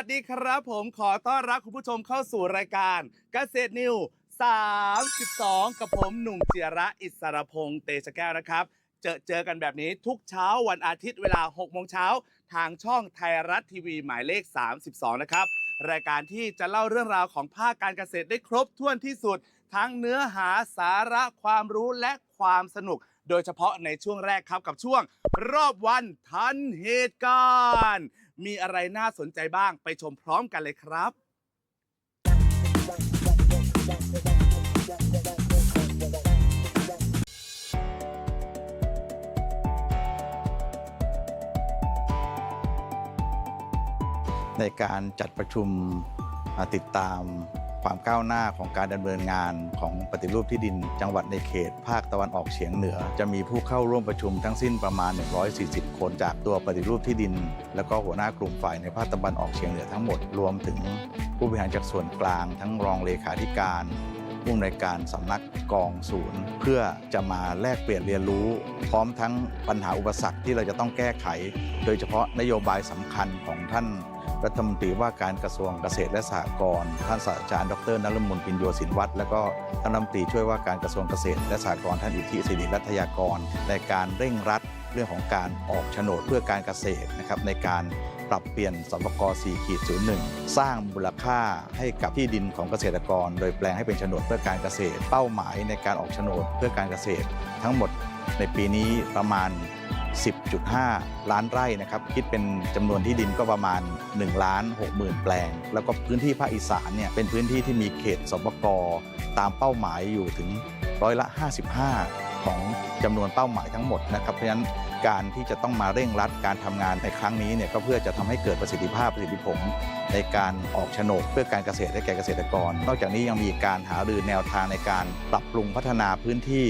วัสดีครับผมขอต้อนรับคุณผู้ชมเข้าสู่รายการเกษตรนิว 32 กับผมหนุ่มเจียระอิสรพงษ์เตชะแก้วนะครับ เจอเจอกันแบบนี้ทุกเช้าวันอาทิตย์เวลา 6 โมงเช้า ทางช่องไทยรัฐทีวีหมายเลข 32 นะครับ รายการที่จะเล่าเรื่องราวของภาคการเกษตรได้ครบถ้วนที่สุด ทั้งเนื้อหาสาระความรู้และความสนุก โดยเฉพาะในช่วงแรกครับกับช่วงรอบวันทันเหตุการณ์ มีอะไรน่าสนใจบ้างไปชมพร้อมกันเลยครับ ในการจัดประชุมติดตาม ความก้าวหน้าของการดำเนินงานของปฏิรูปที่ดิน จังหวัดในเขต ภาคตะวันออกเฉียงเหนือ จะมีผู้เข้าร่วมประชุมทั้งสิ้นประมาณ 140 คนจากตัวปฏิรูปที่ดิน แล้วก็หัวหน้ากลุ่มฝ่ายในภาคตะวันออกเฉียงเหนือทั้งหมดรวมถึงผู้บริหารจากส่วนกลาง ทั้งรองเลขาธิการผู้อำนวยการสำนักกองศูนย์ เพื่อจะมาแลกเปลี่ยนเรียนรู้ พร้อมทั้งปัญหาอุปสรรคที่เราจะต้องแก้ไข โดยเฉพาะนโยบายสำคัญของท่าน รัฐมนตรีว่าการกระทรวงเกษตรและสหกรณ์ท่านศาสตราจารย์ดรนฤมลปิญโยศินวัตรและก็ท่านรัฐมนตรีช่วยว่าการกระทรวงเกษตรและสหกรณ์ท่านอิทธิศิริรัตยากร ในการเร่งรัดเรื่องของการออกโฉนดเพื่อการเกษตรนะครับในการปรับเปลี่ยนสปก4ขีด01 สร้างมูลค่าให้กับที่ดินของเกษตรกร โดยแปลงให้เป็นโฉนดเพื่อการเกษตร เป้าหมายในการออกโฉนดเพื่อการเกษตร ทั้งหมดในปีนี้ประมาณ 10.5 ล้านไร่นะครับ คิดเป็นจำนวนที่ดินก็ประมาณ1ล้าน6หมื่นแปลง แล้วก็พื้นที่ภาคอีสานเนี่ยเป็นพื้นที่ที่มีเขตสปกตามเป้าหมายอยู่ถึงร้อยละ 55 ของจำนวนเป้าหมายทั้งหมดนะครับเพราะฉะนั้นการที่จะต้องมาเร่งรัดการทำงานในครั้งนี้เนี่ยก็เพื่อจะทำให้เกิดประสิทธิภาพประสิทธิผลในการออกโฉนดเพื่อการเกษตรให้แก่เกษตรกร นอกจากนี้ยังมีการหารือแนวทางในการปรับปรุงพัฒนาพื้นที่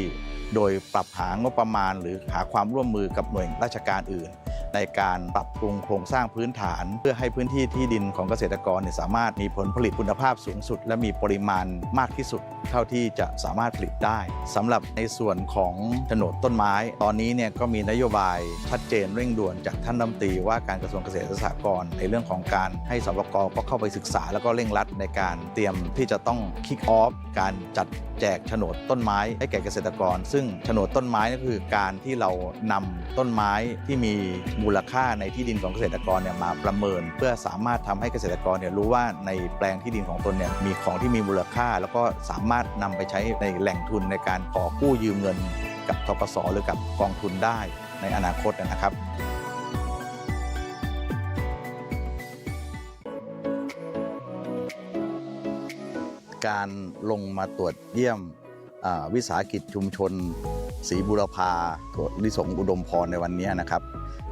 โดยปรับหางบประมาณ หรือหาความร่วมมือกับหน่วยราชการอื่น ในการปรับปรุงโครงสร้างพื้นฐาน เพื่อให้พื้นที่ที่ดินของเกษตรกรเนี่ยสามารถมีผลผลิตคุณภาพสูงสุด และมีปริมาณมากที่สุด เท่าที่จะสามารถผลิตได้สำหรับในส่วนของโฉนดต้นไม้ ตอนนี้เนี่ยก็มีนโยบายชัดเจนเร่งด่วนจากท่านรัฐมนตรีว่าการกระทรวงเกษตรและสหกรณ์ในเรื่องของการให้สปกก็เข้าไปศึกษา แล้วก็เร่งรัดในการเตรียมที่จะต้องคิกออฟการจัด แจกโฉนดต้นไม้ให้แก่เกษตรกร ซึ่งโฉนดต้นไม้ก็คือการที่เรานำต้นไม้ที่มีมูลค่าในที่ดินของเกษตรกรเนี่ยมาประเมิน เพื่อสามารถทำให้เกษตรกรเนี่ยรู้ว่าในแปลงที่ดินของตนเนี่ยมีของที่มีมูลค่า แล้วก็สามารถนำไปใช้ในแหล่งทุนในการขอกู้ยืมเงิน กับทกสหรือกับกองทุนได้ในอนาคตนะครับ การลงมาตรวจเยี่ยมวิสาหกิจชุมชนศรีบุรพาลิสงอุดมพรในวันนี้นะครับ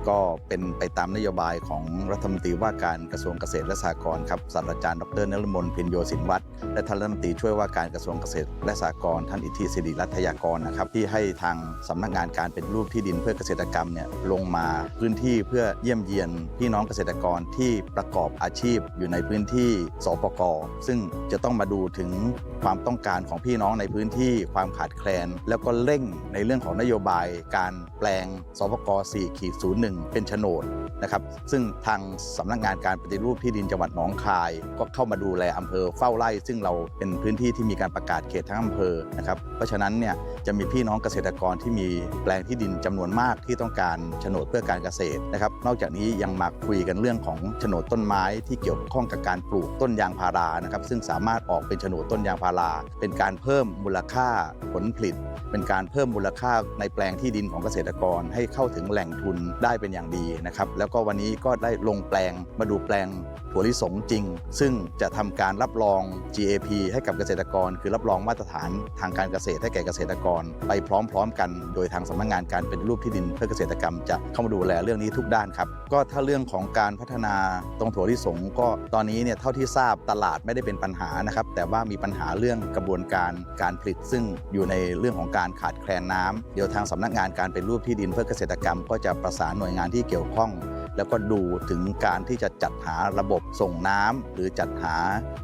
ก็เป็นไปตามนโยบายของรัฐมนตรีว่าการกระทรวงเกษตรและสหกรณ์ครับศาสตราจารย์ดรนฤมลพินโยสินวัตรและท่านรัฐมนตรีช่วยว่าการกระทรวงเกษตรและสหกรณ์ท่านอิทธิศิริรัตยากรนะครับที่ให้ทางสำนักงานการเป็นรูปที่ดินเพื่อเกษตรกรรมเนี่ยลงมาพื้นที่เพื่อเยี่ยมเยียนพี่น้องเกษตรกรที่ประกอบอาชีพอยู่ในพื้นที่สปกซึ่งจะต้องมาดูถึงความต้องการของพี่น้องในพื้นที่ความขาดแคลน แล้วก็เร่งในเรื่องของนโยบายการแปลงสปก4ขีด01เป็นโฉนดนะครับ ซึ่งทางสำนักงานการปฏิรูปที่ดินจังหวัดหนองคาย ก็เข้ามาดูแลอำเภอเฝ้าไร่ ซึ่งเราเป็นพื้นที่ที่มีการประกาศเขตทั้งอำเภอนะครับ เพราะฉะนั้นเนี่ยจะมีพี่น้องเกษตรกรที่มีแปลงที่ดินจำนวนมากที่ต้องการโฉนดเพื่อการเกษตรนะครับ นอกจากนี้ยังมาคุยกันเรื่องของโฉนดต้นไม้ที่เกี่ยวข้องกับการปลูกต้นยางพารานะครับ ซึ่งสามารถออกเป็นโฉนดต้นยางพารา เป็นการเพิ่มมูลค่าผลผลิต เป็นการเพิ่มมูลค่าในแปลงที่ดินของเกษตรกร ให้เข้าถึงแหล่งทุนได้เป็นเป็นอย่างดีนะครับแล้วก็วันนี้ก็ได้ลงแปลงมาดูแปลงถั่วลิสงจริง ซึ่งจะทำการรับรอง GAP ให้กับเกษตรกร คือรับรองมาตรฐานทางการเกษตรให้แก่เกษตรกร ไปพร้อมๆ กัน โดยทางสำนักงานการเป็นรูปที่ดินเพื่อเกษตรกรรมจะเข้ามาดูแลเรื่องนี้ทุกด้านครับก็ถ้าเรื่องของการพัฒนาตรงถั่วลิสงก็ตอนนี้เนี่ยเท่าที่ทราบตลาดไม่ได้เป็นปัญหานะครับแต่ว่ามีปัญหาเรื่องกระบวนการการผลิต ซึ่งอยู่ในเรื่องของการขาดแคลนน้ำเดี๋ยวทางสำนักงานการเป็นรูปที่ดินเพื่อเกษตรกรรม ก็จะประสานหน่วยงานที่เกี่ยวข้อง แล้วก็ดูถึงการที่จะจัดหาระบบส่งน้ำหรือจัดหา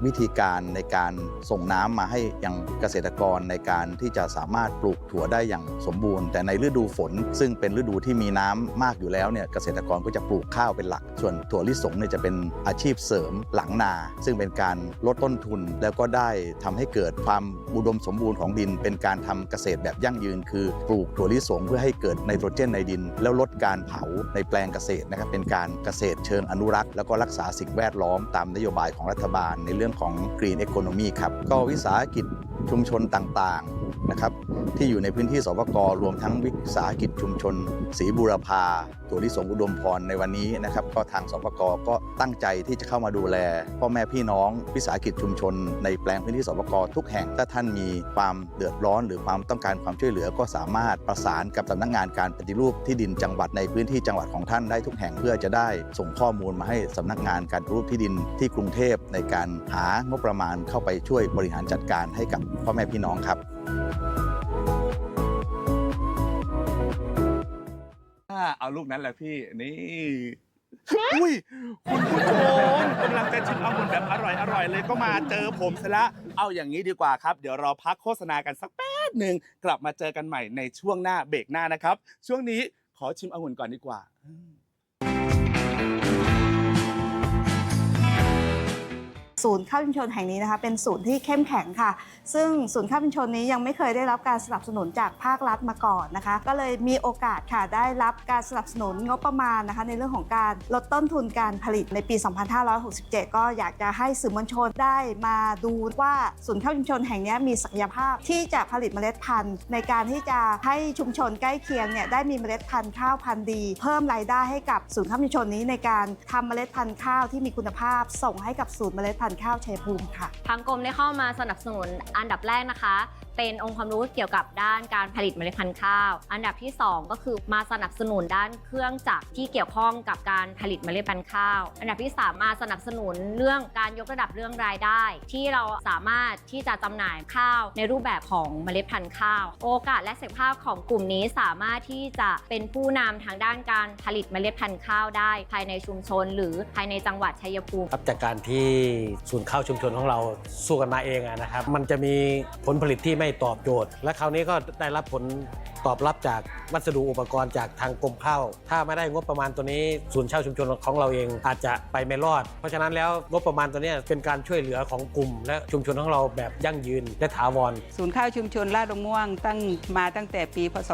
วิธีการในการส่งน้ำมาให้ยังเกษตรกรในการที่จะสามารถปลูกถั่วได้อย่างสมบูรณ์ แต่ในฤดูฝน ซึ่งเป็นฤดูที่มีน้ำมากอยู่แล้วเนี่ยเกษตรกรก็จะปลูกข้าวเป็นหลัก ส่วนถั่วลิสงเนี่ยจะเป็นอาชีพเสริมหลังนา ซึ่งเป็นการลดต้นทุน แล้วก็ได้ทำให้เกิดความอุดมสมบูรณ์ของดิน เป็นการทำเกษตรแบบยั่งยืน คือปลูกถั่วลิสงเพื่อให้เกิดไนโตรเจนในดิน แล้วลดการเผาในแปลงเกษตรนะครับเป็นการเกษตรเชิงอนุรักษ์ แล้วก็รักษาสิ่งแวดล้อมตามนโยบายของรัฐบาลในเรื่องของ Green Economy ครับก็วิสาหกิจชุมชนต่างๆนะครับที่อยู่ในพื้นที่สปกรวมทั้งวิสาหกิจชุมชนศรีบูรพาถั่วลิสงอุดมพรในวันนี้นะครับ ก็ทางสปกรก็ตั้งใจที่จะเข้ามาดูแล พ่อแม่พี่น้องวิสาหกิจชุมชน ในแปลงพื้นที่สปกรทุกแห่งถ้าท่านมีความเดือดร้อน หรือความต้องการความช่วยเหลือ ก็สามารถประสานกับสำนักงานการปฏิรูปที่ดินจังหวัดในพื้นที่จังหวัดของท่านได้ทุกแห่งเพื่อจะได้ส่งข้อมูลมาให้สำนักงานการปฏิรูปที่ดินที่กรุงเทพในการหางบประมาณเข้าไปช่วยบริหารจัดการให้กับพ่อแม่พี่น้องครับอ่าเอาลูกนั้นแหละพี่นี่อุ้ยคุณผู้ชมกำลังจะชิมองุ่นแบบอร่อยอร่อยเลยก็มาเจอผมซะละเอาอย่างนี้ดีกว่าครับ เดี๋ยวเราพักโฆษณากันสักแป๊บหนึ่งกลับมาเจอกันใหม่ในช่วงหน้าเบรกหน้านะครับ ช่วงนี้ขอชิมองุ่นก่อนดีกว่า ศูนย์ข้าวชุมชนแห่งนี้นะคะ เป็นศูนย์ที่เข้มแข็งค่ะ ซึ่งศูนย์ข้าวชุมชนนี้ยังไม่เคยได้รับการสนับสนุนจากภาครัฐมาก่อนนะคะ ก็เลยมีโอกาสค่ะได้รับการสนับสนุนงบประมาณนะคะ ในเรื่องของการลดต้นทุนการผลิตในปี 2567 ก็อยากจะให้สื่อมวลชนได้มาดูว่าศูนย์ข้าวชุมชนแห่งนี้มีศักยภาพที่จะผลิตเมล็ดพันธุ์ ในการที่จะให้ชุมชนใกล้เคียงเนี่ยได้มีเมล็ดพันธุ์ข้าวพันธุ์ดี เพิ่มรายได้ให้กับศูนย์ข้าวชุมชนนี้ในการทำเมล็ดพันธุ์ข้าวที่มีคุณภาพ ส่งให้กับศูนย์เมล็ดพันธุ์ข้าวชัยภูมิค่ะ ทางกรมได้เข้ามาสนับสนุนอันดับแรกนะคะ เป็นองค์ความรู้เกี่ยวกับด้านการผลิตเมล็ดพันธุ์ข้าว อันดับที่ 2 ก็คือมาสนับสนุนด้านเครื่องจักรที่เกี่ยวข้องกับการผลิตเมล็ดพันธุ์ข้าว อันดับที่ 3 มาสนับสนุนเรื่องการยกระดับเรื่องรายได้ ที่เราสามารถที่จะจำหน่ายข้าว ในรูปแบบของเมล็ดพันธุ์ข้าว โอกาสและศักยภาพของกลุ่มนี้สามารถที่จะเป็นผู้นำทางด้านการผลิตเมล็ดพันธุ์ข้าวได้ ภายในชุมชน หรือภายในจังหวัดชัยภูมิครับจากการที่ศูนย์ข้าวชุมชนของเราสู้กันมาเองนะครับ มันจะมีผลผลิตที่ไม่ตอบโจทย์ และคราวนี้ก็ได้รับผล ตอบรับจากวัสดุอุปกรณ์จากทางกรมข้าว ถ้าไม่ได้งบประมาณตัวนี้ศูนย์เช่าชุมชนของเราเองอาจจะไปไม่รอด เพราะฉะนั้นแล้วงบประมาณตัวนี้เป็นการช่วยเหลือของกลุ่ม และชุมชนของเราแบบยั่งยืนและถาวร ศูนย์ข้าวชุมชนลาดดงม่วงตั้งมาตั้งแต่ปี พศ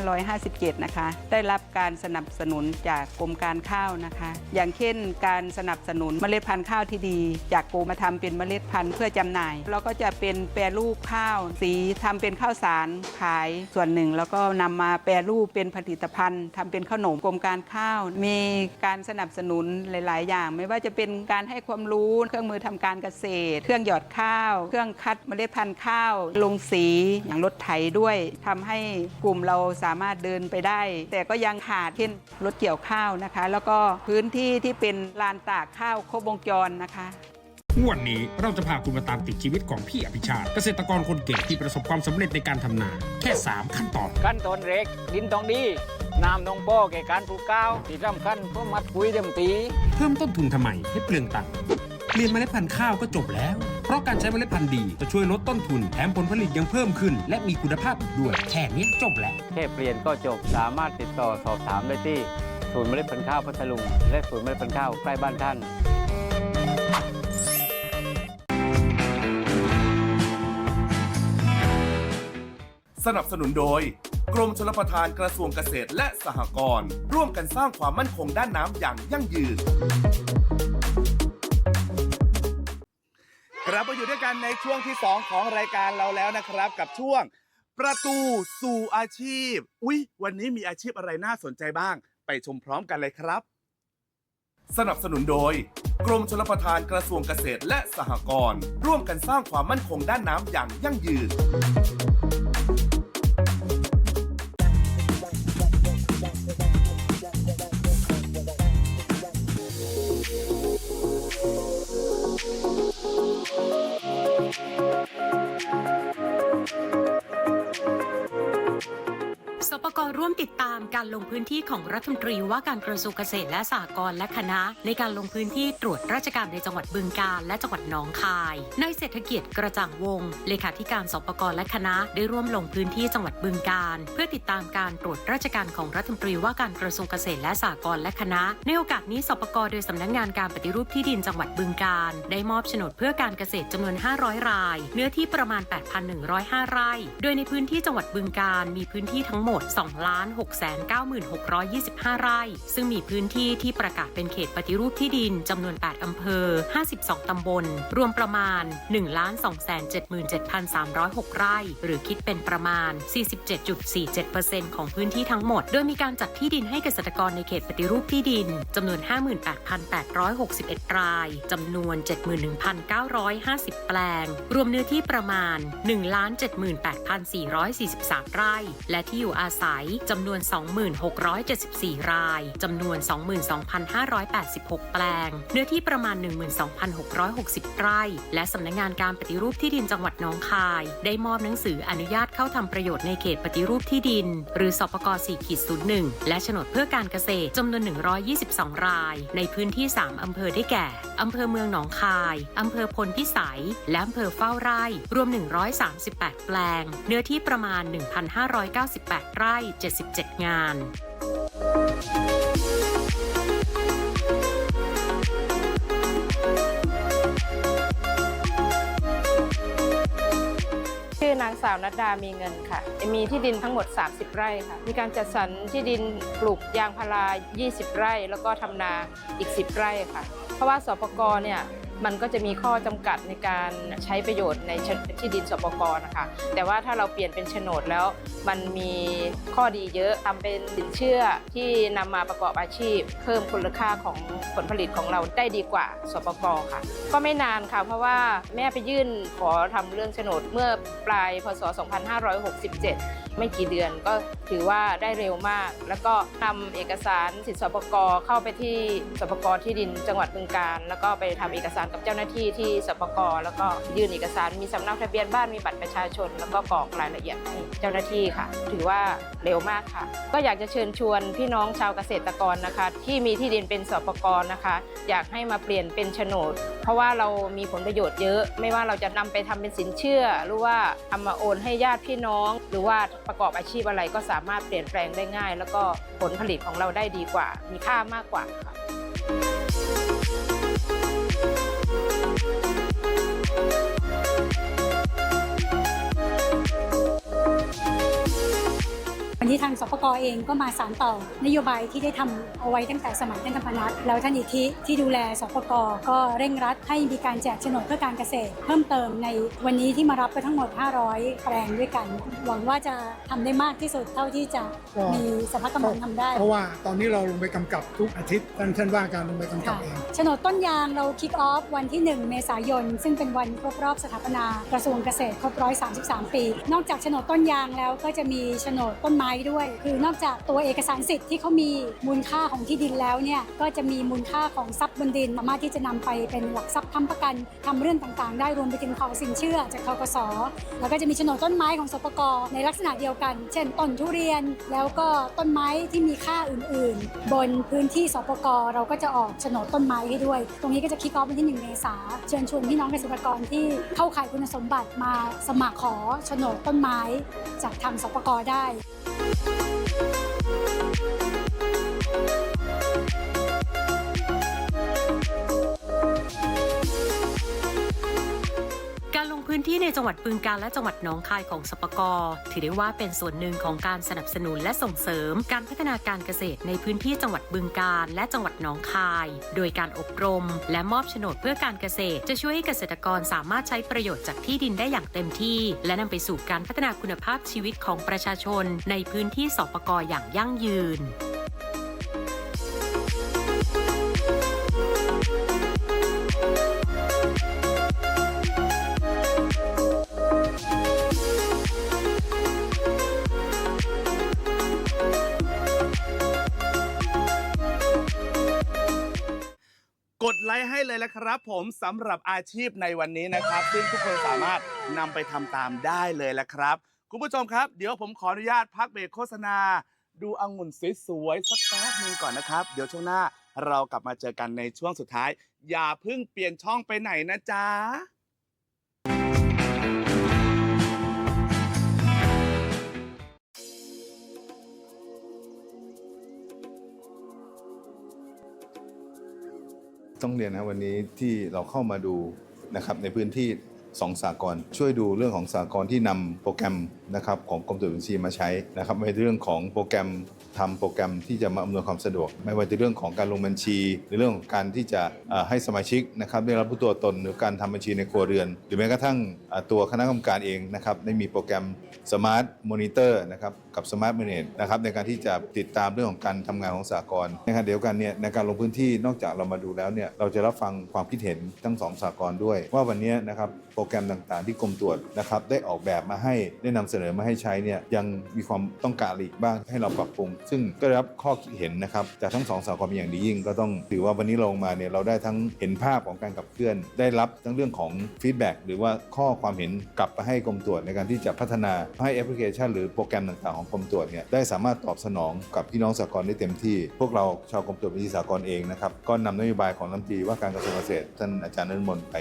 2557 นะคะ ได้รับการสนับสนุนจากกรมการข้าวนะคะ อย่างเช่น การสนับสนุนเมล็ดพันธุ์ข้าวที่ดี จากกรมมาทำเป็นเมล็ดพันธุ์เพื่อจำหน่าย แล้วก็จะเป็นแปรรูปข้าว สีทำเป็นข้าวสารขายส่วนหนึ่งแล้วก็นำมาแปรรูปเป็นผลิตภัณฑ์ทำเป็นขนมกรมการข้าว มีการสนับสนุนหลาย ๆ อย่าง ไม่ว่าจะเป็นการให้ความรู้เครื่องมือทำการเกษตร เครื่องหยอดข้าว เครื่องคัดเมล็ดพันธุ์ข้าว ลงสีอย่างรถไถด้วยทำให้กลุ่มเราสามารถเดินไปได้ แต่ก็ยังขาดเช่นรถเกี่ยวข้าวนะคะ แล้วก็พื้นที่ที่เป็นลานตากข้าวครบวงจรนะคะ วันนี้เราจะพาคุณมาตามติดชีวิตของพี่อภิชาติ เกษตรกรคนเก่งที่ประสบความสำเร็จในการทำนา แค่ 3 ขั้นตอน ขั้นตอนแรกดินต้องดีน้ำต้องพอแก่การปลูกข้าวที่สำคัญเพราะมัดปุ๋ยเต็มตี เพิ่มต้นทุนทำไมให้เปลืองตังค์เปลี่ยนเมล็ดพันธุ์ข้าวก็จบแล้ว เพราะการใช้เมล็ดพันธุ์ดีจะช่วยลดต้นทุนแถมผลผลิตยังเพิ่มขึ้น และมีคุณภาพอีกด้วยแค่นี้จบแล้วแค่เปลี่ยนก็จบสามารถติดต่อสอบถามได้ที่ศูนย์เมล็ดพันธุ์ข้าวพัทลุงและศูนย์เมล็ดพันธุ์ข้าวใกล้บ้านท่าน สนับสนุนโดย กรมชลประทานกระทรวงเกษตรและสหกรณ์ร่วมกันสร้างความมั่นคงด้านน้ำอย่างยั่งยืนกลับมาอยู่ด้วยกันในช่วงที่ 2 ของรายการเราแล้วนะครับ กับช่วงประตูสู่อาชีพ อุ๊ย วันนี้มีอาชีพอะไรน่าสนใจบ้างไปไปชมพร้อมกันเลยครับ สนับสนุนโดย กรมชลประทานกระทรวงเกษตรและสหกรณ์ร่วมกันสร้างความมั่นคงด้านน้ำอย่างยั่งยืน กรร่วมติดตามการลงพื้นที่ของรัฐมนตรีว่าการกระทรวงเกษตรและสหกรณ์และคณะ ในการลงพื้นที่ตรวจราชการในจังหวัดบึงกาฬและจังหวัดหนองคายนายเศรษฐกิจกระจ่างวงเลขาธิการสปกรและคณะได้ร่วมลงพื้นที่จังหวัดบึงกาฬเพื่อติดตามการตรวจราชการของรัฐมนตรีว่าการกระทรวงเกษตรและสหกรณ์และคณะ ในโอกาสนี้สปกรโดยสำนักงานการปฏิรูปที่ดินจังหวัดบึงกาฬได้มอบโฉนดเพื่อการเกษตรจำนวน 500 ราย เนื้อที่ประมาณ 8,105 ไร่ โดยในพื้นที่จังหวัดบึงกาฬมีพื้นที่ทั้งหมด2 2ล้าน696,25 ไร่ ซึ่งมีพื้นที่ที่ประกาศเป็นเขตปฏิรูปที่ดินจำนวน 8 อำเภอ 52 ตำบล รวมประมาณ 1,277,306 ไร่ หรือคิดเป็นประมาณ 47.47%ของพื้นที่ทั้งหมด โดยมีการจัดที่ดินให้เกษตรกรในเขตปฏิรูปที่ดินจำนวน 58,861 รายจำนวน 71,950 แปลง รวมเนื้อที่ประมาณ 1,78,443 ไร่ และที่อยู่อาศัยจำนวน 2674 ราย จำนวน 22,586 แปลง เนื้อที่ประมาณ 12,660 ไร่ และสำนักงานการปฏิรูปที่ดินจังหวัดหนองคาย ได้มอบหนังสืออนุญาตเข้าทำประโยชน์ในเขตปฏิรูปที่ดิน หรือสปก4.01 และโฉนดเพื่อการเกษตรจำนวน 122 ราย ในพื้นที่ 3 อำเภอได้แก่ อำเภอเมืองหนองคาย อำเภอพลพิสัย และอำเภอเฝ้าไร่ รวม 138 แปลง เนื้อที่ประมาณ 1,598 ไร่77 งาน ชื่อนางสาวนัดดามีเงินค่ะ มีที่ดินทั้งหมด 30 ไร่ค่ะ มีการจัดสรรที่ดินปลูกยางพารา 20 ไร่ แล้วก็ทำนาอีก 10 ไร่ค่ะ เพราะว่าสปกเนี่ย มันก็จะมีข้อจำกัดในการใช้ประโยชน์ในที่ดินสปกนะคะแต่ว่าถ้าเราเปลี่ยนเป็นโฉนดแล้ว มันมีข้อดีเยอะทำเป็นสินเชื่อที่นำมาประกอบอาชีพ เพิ่มคุณค่าของผลผลิตของเราได้ดีกว่าสปกค่ะ ก็ไม่นานค่ะเพราะว่าแม่ไปยื่นขอทำเรื่องโฉนดเมื่อปลายพศ 2567ไม่กี่เดือนก็ถือว่าได้เร็วมาก แล้วก็นำเอกสารสิทธิสปกเข้าไปที่สปกที่ดินจังหวัดบึงกาฬแล้วก็ไปทำเอกสารกับเจ้าหน้าที่ที่สปกแล้วก็ยื่นเอกสารมีสำเนาทะเบียนบ้านมีบัตรประชาชน แล้วก็กรอกรายละเอียดให้เจ้าหน้าที่ค่ะ ถือว่าเร็วมากค่ะ ก็อยากจะเชิญชวนพี่น้องชาวเกษตรกรนะคะ ที่มีที่ดินเป็นสปกนะคะ อยากให้มาเปลี่ยนเป็นโฉนด เพราะว่าเรามีผลประโยชน์เยอะ ไม่ว่าเราจะนำไปทำเป็นสินเชื่อ หรือว่าทำมาโอนให้ญาติพี่น้อง หรือว่าประกอบอาชีพอะไรก็สามารถเปลี่ยนแปลงได้ง่าย แล้วก็ผลผลิตของเราได้ดีกว่า มีค่ามากกว่าค่ะ เองก็มาสานต่อนโยบายที่ได้ทำเอาไว้ตั้งแต่สมัยท่านกัมพนัทแล้วท่านอิทธิที่ดูแลสปกก็เร่งรัดให้มีการแจกโฉนดเพื่อการเกษตร เพิ่มเติมในวันนี้ที่มารับไปทั้งหมด 500 แปลงด้วยกัน หวังว่าจะทำได้มากที่สุดเท่าที่จะมีสภาพกำลังทำได้ เพราะว่าตอนนี้เราลงไปกำกับทุกอาทิตย์ท่านท่านว่าการลงไปกำกับเองโฉนดต้นยางเราคิกออฟวันที่ 1 เมษายน ซึ่งเป็นวันครบรอบสถาปนากระทรวงเกษตรครบ133 ปี นอกจากโฉนดต้นยางแล้วก็จะมีโฉนดต้นไม้ด้วย คือนอกจากตัวเอกสารสิทธิ์ที่เขามีมูลค่าของที่ดินแล้วเนี่ยก็จะมีมูลค่าของทรัพย์บนดินสามารถที่จะนำไปเป็นหลักทรัพย์ค้ำประกันทำเรื่องต่างๆ ได้รวมไปถึงขอสินเชื่อจากทกสแล้วก็จะมีโฉนดต้นไม้ของสปกในลักษณะเดียวกัน เช่นต้นทุเรียน แล้วก็ต้นไม้ที่มีค่าอื่นๆ บนพื้นที่สปกเราก็จะออกโฉนดต้นไม้ให้ด้วย ตรงนี้ก็จะคิกออฟวันที่1เมษาเชิญชวนพี่น้องเกษตรกรที่เข้าข่ายคุณสมบัติมาสมัครขอโฉนดต้นไม้จากทางสปกได้การล พื้นที่ในจังหวัดบึงกาฬและจังหวัดหนองคายของสปกถือได้ว่าเป็นส่วนหนึ่งของการสนับสนุนและส่งเสริม การพัฒนาการเกษตรในพื้นที่จังหวัดบึงกาฬและจังหวัดหนองคาย โดยการอบรม และมอบโฉนดเพื่อการเกษตร จะช่วยให้เกษตรกรสามารถใช้ประโยชน์จากที่ดินได้อย่างเต็มที่ และนำไปสู่การพัฒนาคุณภาพชีวิตของประชาชน ในพื้นที่สปกอย่างยั่งยืน เลยละครับ ผมสำหรับอาชีพในวันนี้นะครับ ซึ่งทุกคนสามารถนำไปทำตามได้เลยละครับ คุณผู้ชมครับ เดี๋ยวผมขออนุญาตพักเบรกโฆษณา ดูองุ่นสวยๆสักแป๊บหนึงก่อนนะครับ เดี๋ยวช่วงหน้าเรากลับมาเจอกันในช่วงสุดท้าย อย่าเพิ่งเปลี่ยนช่องไปไหนนะจ๊ะ ต้องเรียนนะวันนี้ที่เราเข้ามาดูนะครับในพื้นที่สองสากลช่วยดูเรื่องของสากลที่นำโปรแกรมนะครับของกรมตรวจบัญชีมาใช้นะครับไม่ว่าจะเรื่องของโปรแกรมทำโปรแกรมที่จะมาอำนวยความสะดวก ไม่ว่าจะเรื่องของการลงบัญชี หรือเรื่องของการที่จะให้สมาชิกนะครับได้รับรู้ตัวตนหรือการทำบัญชีในครัวเรือน หรือแม้กระทั่งตัวคณะกรรมการเองนะครับได้มีโปรแกรม Smart Monitor นะครับกับ Smart Manage นะครับในการที่จะติดตามเรื่องของการทำงานของสากลในขณะเดียวกันเนี่ยในการลงพื้นที่นอกจากเรามาดูแล้วเนี่ยเราจะรับฟังความคิดเห็นทั้งสองสากลด้วย ว่าวันนี้นะครับโปรแกรมต่างๆ ที่กรมตรวจนะครับได้ออกแบบมาให้ได้นำเสนอมาให้ใช้เนี่ยยังมีความต้องการอีกบ้างให้เราปรับปรุง ซึ่งก็ได้รับข้อคิดเห็นนะครับจากทั้งสองสากลเป็นอย่างดียิ่ง ก็ต้องถือว่าวันนี้ลงมาเนี่ยเราได้ทั้งเห็นภาพของการขับเคลื่อน ได้รับทั้งเรื่องของฟีดแบ็กหรือว่าข้อความเห็นกลับไปให้กรมตรวจในการที่จะพัฒนาให้แอปพลิเคชัน หรือโปรแกรมต่างๆของกรมตรวจเนี่ยได้สามารถตอบสนองกับพี่น้องสากลได้เต็มที่ พวกเราชาวกรมตรวจบัญชีสากลเองนะครับก็นำนโยบายของรัฐมนตรีว่าการกระทรวงเกษตรท่านอาจารย์นฤมลไป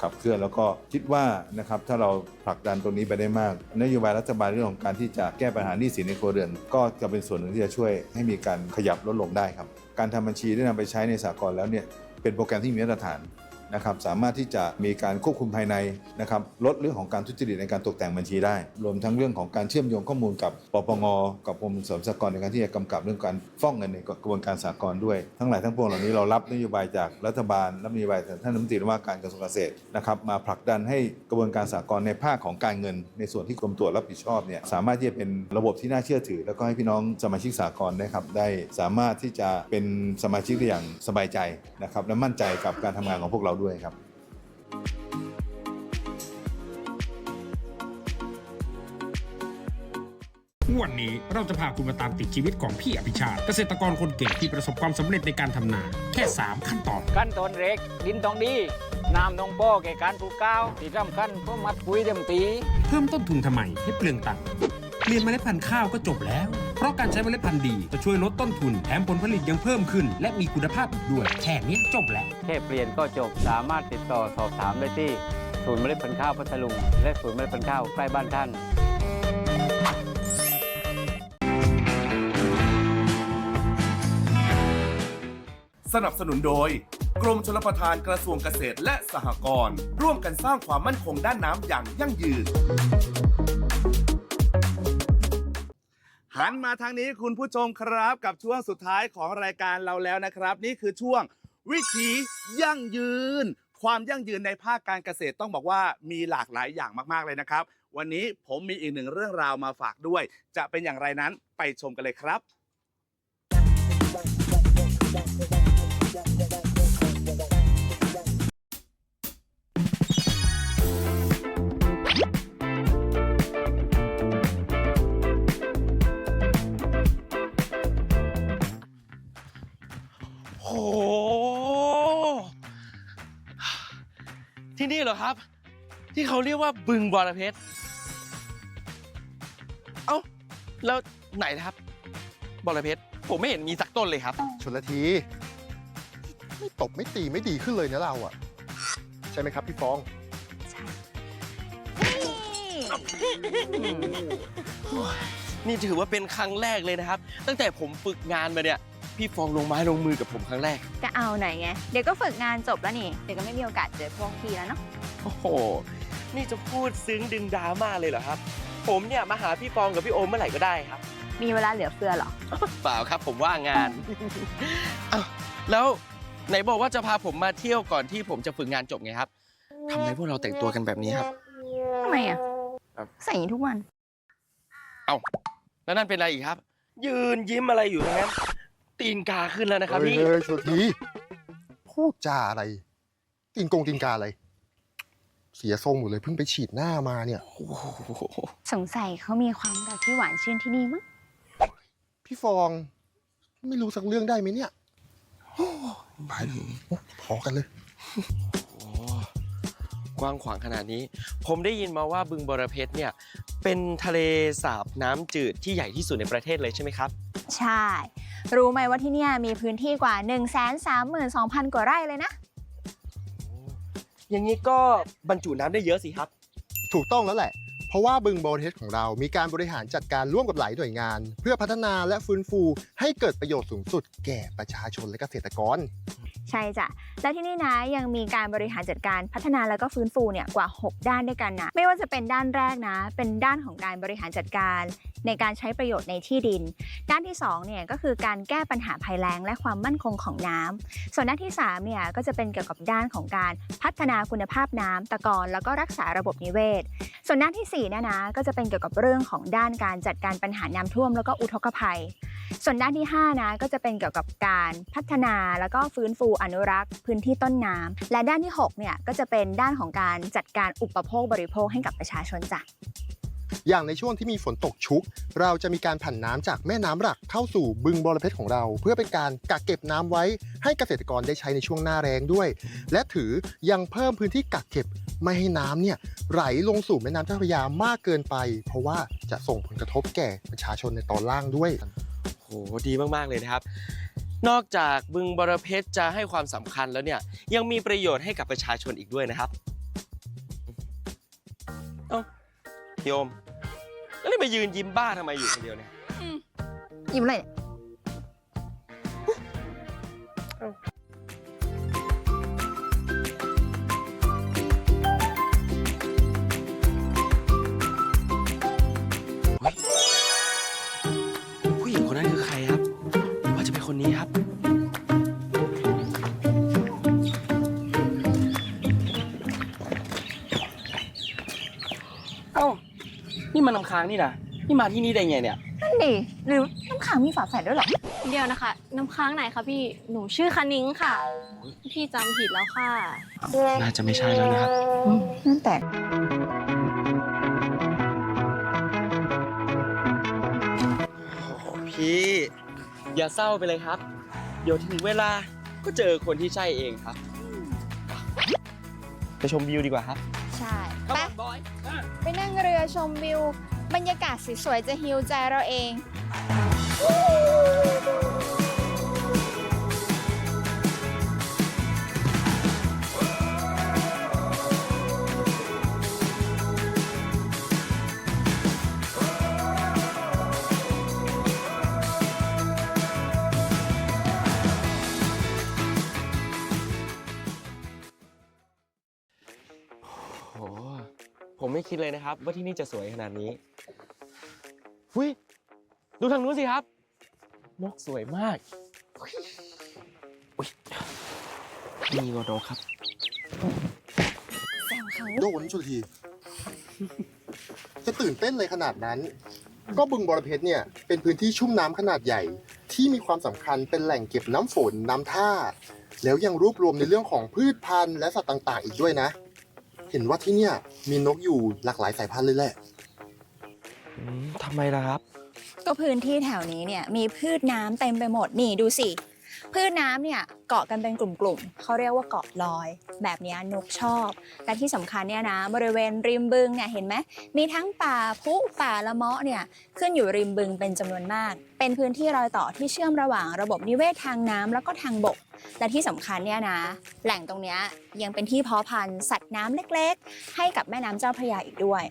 ขับเคลื่อนแล้วก็คิดว่านะครับถ้าเราผลักดันตรงนี้ไปได้มาก นโยบายรัฐบาลเรื่องของการที่จะแก้ปัญหาหนี้สินในครัวเรือน ก็จะเป็นส่วนหนึ่งที่จะช่วยให้มีการขยับลดลงได้ครับ การทำบัญชีได้นำไปใช้ในสากลแล้วเนี่ยเป็นโปรแกรมที่มีมาตรฐาน นะครับสามารถที่จะมีการควบคุมภายในนะครับลดเรื่องของการทุจริตในการตกแต่งบัญชีได้ รวมทั้งเรื่องของการเชื่อมโยงข้อมูลกับปปงกับกรมส่งเสริมสหกรณ์ในการที่จะกำกับเรื่องการฟ้องเงินในกระบวนการสหกรณ์ด้วย ทั้งหลายทั้งปวงเหล่านี้เรารับนโยบายจากรัฐบาลรับนโยบายจากท่านรัฐมนตรีว่าการกระทรวงเกษตรนะครับมาผลักดันให้กระบวนการสหกรณ์ในภาคของการเงิน ในส่วนที่กรมตรวจรับผิดชอบเนี่ยสามารถที่จะเป็นระบบที่น่าเชื่อถือ แล้วก็ให้พี่น้องสมาชิกสหกรณ์นะครับได้สามารถที่จะเป็นสมาชิกได้อย่างสบายใจนะครับและมั่นใจกับการทำงานของพวกเราด้วยครับวันนี้เราจะพาคุณมาตามติดชีวิตของพี่อภิชาติ เกษตรกรคนเก่งที่ประสบความสำเร็จในการทำนา แค่ 3 ขั้นตอน ขั้นตอนแรกดินต้องดีน้ำต้องพอแก่การปลูกข้าวที่สำคัญเพราะมัดปุ๋ยเต็มปีเพิ่มต้นทุนทำไมให้เปลืองตังค์เปลี่ยนเมล็ดพันธุ์ข้าวก็จบแล้ว เพราะการใช้เมล็ดพันธุ์ดีจะช่วยลดต้นทุนแถมผลผลิตยังเพิ่มขึ้น และมีคุณภาพอีกด้วย แค่นี้จบแล้วแค่เปลี่ยนก็จบสามารถติดต่อสอบถามได้ที่ศูนย์เมล็ดพันธุ์ข้าวพัทลุงและศูนย์เมล็ดพันธุ์ข้าวใกล้บ้านท่านสนับสนุนโดย กรมชลประทานกระทรวงเกษตรและสหกรณ์ร่วมกันสร้างความมั่นคงด้านน้ำอย่างยั่งยืน หันมาทางนี้คุณผู้ชมครับกับช่วงสุดท้ายของรายการเราแล้วนะครับ นี่คือช่วงวิถียั่งยืน ความยั่งยืนในภาคการเกษตรต้องบอกว่ามีหลากหลายอย่างมากๆเลยนะครับ วันนี้ผมมีอีกหนึ่งเรื่องราวมาฝากด้วย จะเป็นอย่างไรนั้นไปชมกันเลยครับ ที่นี่เหรอครับ ที่เขาเรียกว่าบึงบอระเพ็ดเอ้า แล้วไหนนะครับ บอระเพ็ดผมไม่เห็นมีสักต้นเลยครับ ชนละที ไม่ตบไม่ตีไม่ดีขึ้นเลยนะเราอะใช่ไหมครับพี่ฟอง นี่ถือว่าเป็นครั้งแรกเลยนะครับ ตั้งแต่ผมฝึกงานมาเนี่ย พี่ฟองลงไม้ลงมือกับผมครั้งแรกจะเอาไหนไง เดี๋ยวก็ฝึกงานจบแล้วนี่ เดี๋ยวก็ไม่มีโอกาสเจอพวกพี่แล้วเนาะ โอ้โห นี่จะพูดซึ้งดึงดราม่าเลยเหรอครับ ผมเนี่ยมาหาพี่ฟองกับพี่โอมเมื่อไหร่ก็ได้ครับ มีเวลาเหลือเฟือเหรอ เปล่าครับผมว่างงาน อ้าวแล้วไหนบอกว่าจะพาผมมาเที่ยวก่อนที่ผมจะฝึกงานจบไงครับทำไมพวกเราแต่งตัวกันแบบนี้ครับ ทำไมอะ ครับ ใส่อย่างนี้ทุกวันเอ้าแล้วนั่นเป็นอะไรอีกครับ ยืนยิ้มอะไรอยู่ตรงนั้น ตีนกาขึ้นแล้วนะครับเฮ้ยพี่ เฮ้ยชนละทีพูดจาอะไร ตีนกงตีนกาอะไร เสียทรงหมดเลยเพิ่งไปฉีดหน้ามาเนี่ย สงสัยเขามีความรักที่หวานชื่นที่นี่มั้งพี่ฟอง ไม่รู้สักเรื่องได้ไหมเนี่ยไปพอกันเลยโอ้กว้างขวางขนาดนี้ ผมได้ยินมาว่าบึงบรเพชรเนี่ย เป็นทะเลสาบน้ำจืดที่ใหญ่ที่สุดในประเทศเลยใช่ไหมครับ ใช่ รู้ไหมว่าที่เนี่ยมีพื้นที่กว่า 1 3 2 0 0 0 กว่าไร่เลยนะ อย่างนี้ก็บรรจุน้ำได้เยอะสิครับ ถูกต้องแล้วแหละ เพราะว่าบึงบเทสของเรามีการบริหารจัดการร่วมกับหลายหน่วยงาน เพื่อพัฒนาและฟื้นฟูให้เกิดประโยชน์สูงสุดแก่ประชาชนและเกษตรกร ใช่จ้ะ และที่นี่นะยังมีการบริหารจัดการพัฒนาแล้วก็ฟื้นฟูเนี่ยกว่า 6 ด้านด้วยกันนะ ไม่ว่าจะเป็นด้านแรกนะ เป็นด้านของการบริหารจัดการในการใช้ประโยชน์ในที่ดิน ด้านที่2เนี่ยก็คือการแก้ปัญหาภัยแล้งและความมั่นคงของน้ำส่วนด้านที่3เนี่ยก็จะเป็นเกี่ยวกับด้านของการพัฒนาคุณภาพน้ำตะกอนแล้วก็รักษาระบบนิเวศ ส่วนด้านที่4เนี่ยนะก็จะเป็นเกี่ยวกับเรื่องของด้านการจัดการปัญหาน้ำท่วมแล้วก็อุทกภัย ส่วนด้านที่ 5 นะก็จะเป็นเกี่ยวกับการพัฒนาแล้วก็ฟื้นฟูอนุรักษ์ พื้นที่ต้นน้ำและด้านที่6เนี่ยก็จะเป็นด้านของการจัดการอุปโภคบริโภคให้กับประชาชนจ้ะอย่างในช่วงที่มีฝนตกชุก เราจะมีการผันน้ำจากแม่น้ำหลักเข้าสู่บึงบรเพชรของเรา เพื่อเป็นการกักเก็บน้ำไว้ให้เกษตรกรได้ใช้ในช่วงหน้าแรงด้วย และถือยังเพิ่มพื้นที่กักเก็บไม่ให้น้ำเนี่ยไหลลงสู่แม่น้ำเจ้าพระยามากเกินไป เพราะว่าจะส่งผลกระทบแก่ประชาชนในตอนล่างด้วย โหดีมากๆเลยนะครับ นอกจากบึงบรเพชรจะให้ความสำคัญแล้วเนี่ยยังมีประโยชน์ให้กับประชาชนอีกด้วยนะครับเอ้าโยมแล้วนี่มายืนยิ้มบ้าทำไมอยู่คนเดียวเนี่ย ยิ้มอะไรเนี่ย ค้างนี่นะนี่มาที่นี่ได้ไงเนี่ย นั่นดิหรือน้ำขังมีฝาแฝดด้วยเหรอ เดี๋ยวนะคะ น้ำค้างไหนคะพี่ หนูชื่อคณิ้งค่ะ พี่จำผิดแล้วค่ะ น่าจะไม่ใช่แล้วนะครับนั่นแต่พี่ อย่าเศร้าไปเลยครับ เดี๋ยวถึงเวลาก็เจอคนที่ใช่เองครับ ไปชมวิวดีกว่าครับ ใช่ ไปไปนั่งเรือชมวิว บรรยากาศสวยๆจะฮิวใจเราเอง คิดเลยนะครับ ว่าที่นี่จะสวยขนาดนี้หุยดูทางนู้นสิครับ นกสวยมากอุ๊ยอุ๊ยนี่งอนกครับโดนชุดที จะตื่นเต้นเลยขนาดนั้น ก็บึงบรเพชรเนี่ย เป็นพื้นที่ชุ่มน้ำขนาดใหญ่ ที่มีความสำคัญเป็นแหล่งเก็บน้ำฝนน้ำท่า แล้วยังรวบรวมในเรื่องของพืชพันธุ์และสัตว์ต่าง ๆ อีกด้วยนะ เห็นว่าที่เนี่ยมีนกอยู่หลากหลายสายพันธุ์เลยแหละทำไมล่ะครับ ก็พื้นที่แถวนี้เนี่ยมีพืชน้ำเต็มไปหมดนี่ดูสิ พืชน้ำเนี่ยเกาะกันเป็นกลุ่มๆเขาเรียกว่าเกาะลอย แบบนี้นกชอบและที่สำคัญเนี่ยนะบริเวณริมบึงเนี่ยเห็นไหมมีทั้งป่าพุป่าละเมาะเนี่ยขึ้นอยู่ริมบึงเป็นจำนวนมาก เป็นพื้นที่รอยต่อที่เชื่อมระหว่างระบบนิเวศทางน้ำแล้วก็ทางบก และที่สำคัญเนี่ยนะแหล่งตรงนี้ยังเป็นที่เพาะพันธุ์สัตว์น้ำเล็กๆ ให้กับแม่น้ำเจ้าพระยาอีกด้วย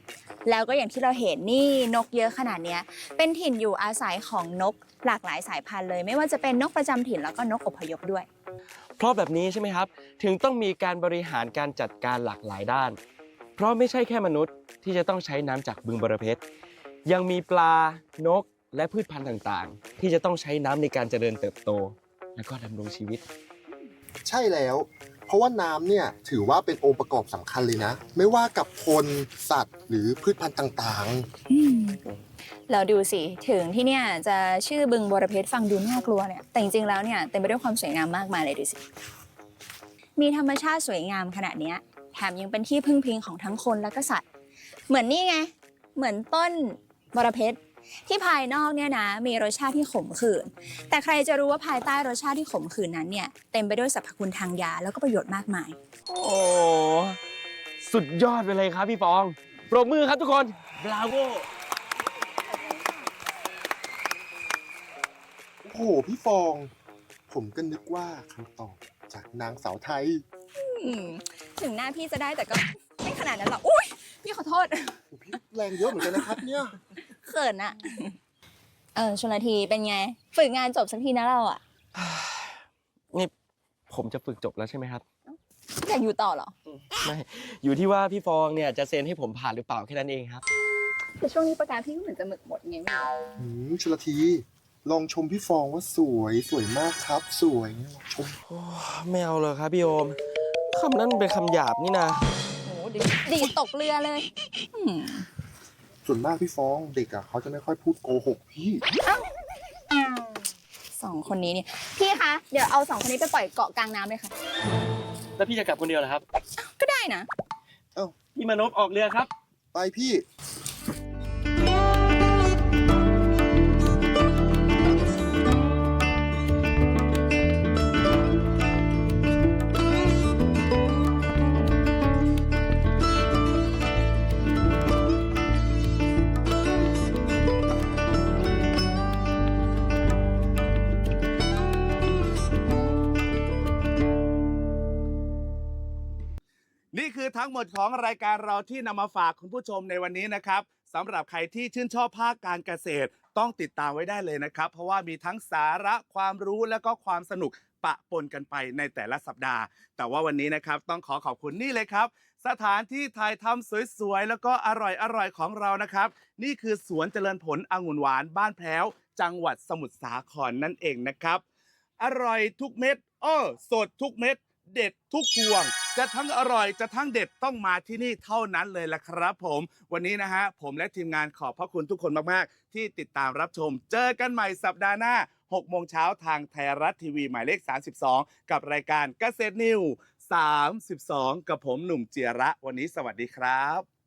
แล้วก็อย่างที่เราเห็นนี่นกเยอะขนาดนี้เป็นถิ่นอยู่อาศัยของนก หลากหลายสายพันธุ์เลย ไม่ว่าจะเป็นนกประจำถิ่นแล้วก็นกอพยพด้วย เพราะแบบนี้ใช่ไหมครับ ถึงต้องมีการบริหารการจัดการหลากหลายด้าน เพราะไม่ใช่แค่มนุษย์ที่จะต้องใช้น้ำจากบึงบรเพชรยังมีปลานกและพืชพันธุ์ต่างๆ ที่จะต้องใช้น้ำในการเจริญเติบโต และก็ดำรงชีวิต ใช่แล้ว เพราะว่าน้ำเนี่ยถือว่าเป็นองค์ประกอบสำคัญเลยนะ ไม่ว่ากับคนสัตว์หรือพืชพันธุ์ต่างๆ เราดูสิ ถึงที่เนี่ยจะชื่อบึงบรเพชรฟังดูน่ากลัวเนี่ย แต่จริงๆ แล้วเนี่ยเต็มไปด้วยความสวยงามมากมายเลยดูสิ มีธรรมชาติสวยงามขนาดเนี้ย แถมยังเป็นที่พึ่งพิงของทั้งคนและก็สัตว์ เหมือนนี่ไง เหมือนต้นบรเพชรที่ภายนอกเนี่ยนะมีรสชาติที่ขมขื่น แต่ใครจะรู้ว่าภายใต้รสชาติที่ขมขื่นนั้นเนี่ยเต็มไปด้วยสรรพคุณทางยาแล้วก็ประโยชน์มากมาย โอ้ สุดยอดไปเลยครับพี่ฟอง ปรบมือครับทุกคน บราโว โอ้โหพี่ฟอง ผมก็นึกว่าคำตอบจากนางสาวไทย อืมถึงหน้าพี่จะได้แต่ก็ไม่ขนาดนั้นหรอกอุ้ยพี่ขอโทษแรงเยอะเหมือนกันนะครับเนี่ย เขินอะเออชนละทีเป็นไง ฝึกงานจบสักทีนะเราอะนี่ผมจะฝึกจบแล้วใช่ไหมครับ อยากอยู่ต่อเหรอไม่ อยู่ที่ว่าพี่ฟองเนี่ยจะเซ็นให้ผมผ่านหรือเปล่าแค่นั้นเองครับ แต่ช่วงนี้ประกาพี่ก็เหมือนจะหมึกหมดไงไม่รู้หืมชลที ลองชมพี่ฟองว่าสวยสวยมากครับสวยลองชมไม่เอาเลยครับพี่โอมคำนั้นเป็นคำหยาบนี่นะโอ้ดีดีตกเรือเลยอืมส่วนมากพี่ฟองเด็กอะเขาจะไม่ค่อยพูดโกหกพี่สองคนนี้เนี่ยพี่คะเดี๋ยวเอาสองคนนี้ไปปล่อยเกาะกลางน้ำเลยค่ะ แล้วพี่จะกลับคนเดียวเหรอครับ ก็ได้นะพี่มานพออกเรือครับ ไปพี่ นี่คือทั้งหมดของรายการเราที่นำมาฝากคุณผู้ชมในวันนี้นะครับสำหรับใครที่ชื่นชอบภาคการเกษตร ต้องติดตามไว้ได้เลยนะครับ เพราะว่ามีทั้งสาระความรู้และก็ความสนุกปะปนกันไปในแต่ละสัปดาห์ แต่ว่าวันนี้นะครับต้องขอขอบคุณนี่เลยครับ สถานที่ถ่ายทำสวยๆ แล้วก็อร่อยๆ ของเรานะครับ นี่คือสวนเจริญผลองุ่นหวานบ้านแพ้ว จังหวัดสมุทรสาครนั่นเองนะครับ อร่อยทุกเม็ดเออสดทุกเม็ด เด็ดทุกพวง จะทั้งอร่อยจะทั้งเด็ดต้องมาที่นี่เท่านั้นเลยล่ะครับผม วันนี้นะฮะผมและทีมงานขอบพระคุณทุกคนมาก ๆ ที่ติดตามรับชม เจอกันใหม่สัปดาห์หน้า6โมงเช้าทางไทยรัฐทีวีหมายเลข 32 กับรายการเกษตรนิว 32 กับผมหนุ่มเจียระ วันนี้สวัสดีครับ